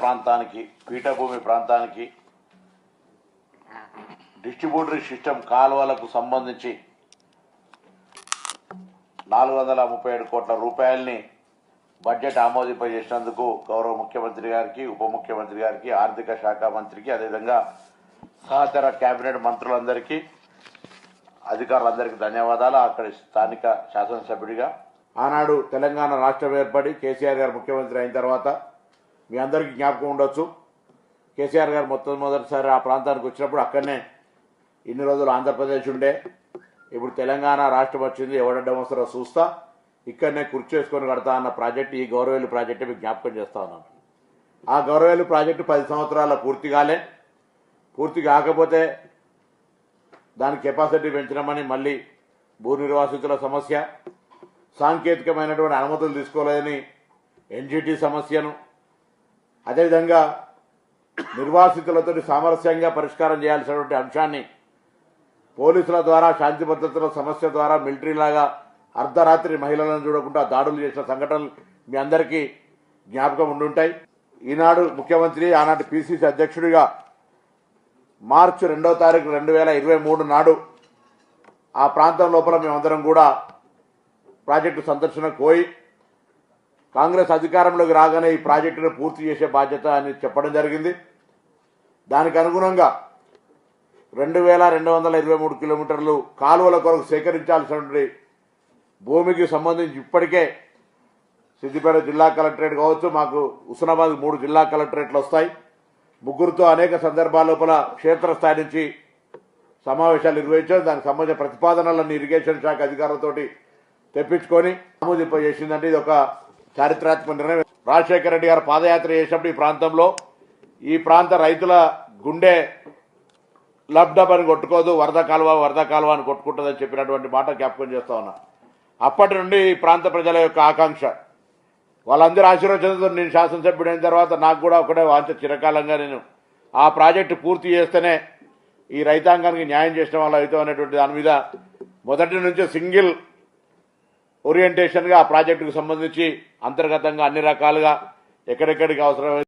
ప్రాంతానికి పీఠభూమి ప్రాంతానికి డిస్ట్రిబ్యూటరీ సిస్టమ్ కాలువలకు సంబంధించి నాలుగు వందల ముప్పై ఏడు కోట్ల రూపాయలని బడ్జెట్ ఆమోదింపజేసినందుకు గౌరవ ముఖ్యమంత్రి గారికి ఉప ముఖ్యమంత్రి గారికి ఆర్థిక శాఖ మంత్రికి అదేవిధంగా సహచర కేబినెట్ మంత్రులందరికీ అధికారులందరికీ ధన్యవాదాలు. అక్కడి స్థానిక శాసనసభ్యుడిగా ఆనాడు తెలంగాణ రాష్ట్రం ఏర్పడి కేసీఆర్ గారు ముఖ్యమంత్రి అయిన తర్వాత మీ అందరికీ జ్ఞాపకం ఉండొచ్చు. కేసీఆర్ గారు మొత్తం మొదటిసారి ఆ ప్రాంతానికి వచ్చినప్పుడు అక్కడనే ఇన్ని రోజులు ఆంధ్రప్రదేశ్ ఉండే. ఇప్పుడు తెలంగాణ రాష్ట్రం వచ్చింది ఎవడడ్డం వస్తారో చూస్తా. ఇక్కడనే కుర్చీ చేసుకొని కడతా అన్న ప్రాజెక్ట్ ఈ గౌరవేలు ప్రాజెక్టు మీకు జ్ఞాపకం చేస్తా ఉన్నాను. ఆ గౌరవేలు ప్రాజెక్టు పది సంవత్సరాల పూర్తి కాలే. పూర్తి కాకపోతే దాని కెపాసిటీ పెంచడమని మళ్ళీ భూ నిర్వాసితుల సమస్య సాంకేతికమైనటువంటి అనుమతులు తీసుకోలేదని ఎన్జిటి సమస్యను అదేవిధంగా నిర్వాసితులతో సామరస్యంగా పరిష్కారం చేయాల్సినటువంటి అంశాన్ని పోలీసుల ద్వారా శాంతి భద్రతల సమస్య ద్వారా మిలిటరీలాగా అర్ధరాత్రి మహిళలను చూడకుండా దాడులు చేసిన సంఘటనలు మీ అందరికీ జ్ఞాపకం ఉండుంటాయి. ఈనాడు ముఖ్యమంత్రి ఆనాటి పిసిసి అధ్యక్షుడిగా మార్చి రెండవ తారీఖు రెండు వేల ఇరవై మూడు నాడు ఆ ప్రాంతం లోపల మేమందరం కూడా ప్రాజెక్టు సందర్శనకు పోయి కాంగ్రెస్ అధికారంలోకి రాగానే ఈ ప్రాజెక్టును పూర్తి చేసే బాధ్యత అని చెప్పడం జరిగింది. దానికి అనుగుణంగా రెండు వేల రెండు వందల ఇరవై మూడు కిలోమీటర్లు కాలువల కొరకు సేకరించాల్సినటువంటి భూమికి సంబంధించి ఇప్పటికే సిద్దిపేట జిల్లా కలెక్టరేట్ కావచ్చు మాకు హుస్నాబాద్ మూడు జిల్లా కలెక్టరేట్లు వస్తాయి. ముగ్గురుతో అనేక సందర్భాల లోపల క్షేత్రస్థాయి నుంచి సమావేశాలు నిర్వహించారు. దానికి సంబంధించిన ప్రతిపాదనలను ఇరిగేషన్ శాఖ అధికారులతోటి తెప్పించుకొని ఆమోదింపజేసిందంటే ఇది ఒక చారిత్రాత్మక నిర్ణయం రాజశేఖర రెడ్డి గారు పాదయాత్ర చేసినప్పుడు ఈ ప్రాంతంలో ఈ ప్రాంత రైతుల గుండె లబ్డబ్ అని కొట్టుకోదు వరద కాలువ వరద కాలువ అని కొట్టుకుంటుందని చెప్పినటువంటి మాట జ్ఞాపకం చేస్తా ఉన్నా. అప్పటి నుండి ఈ ప్రాంత ప్రజల యొక్క ఆకాంక్ష. వాళ్ళందరూ ఆశీర్వచనంతో నేను శాసనసభ్యుడు అయిన తర్వాత నాకు కూడా ఒకటే వాంచ చిరకాలంగా నేను ఆ ప్రాజెక్టు పూర్తి చేస్తేనే ఈ రైతాంగానికి న్యాయం చేసిన వాళ్ళు అవుతాం అనేటువంటి దాని మీద మొదటి నుంచి సింగిల్ ఓరియంటేషన్గా ఆ ప్రాజెక్టుకు సంబంధించి అంతర్గతంగా అన్ని రకాలుగా ఎక్కడెక్కడికి అవసరమైన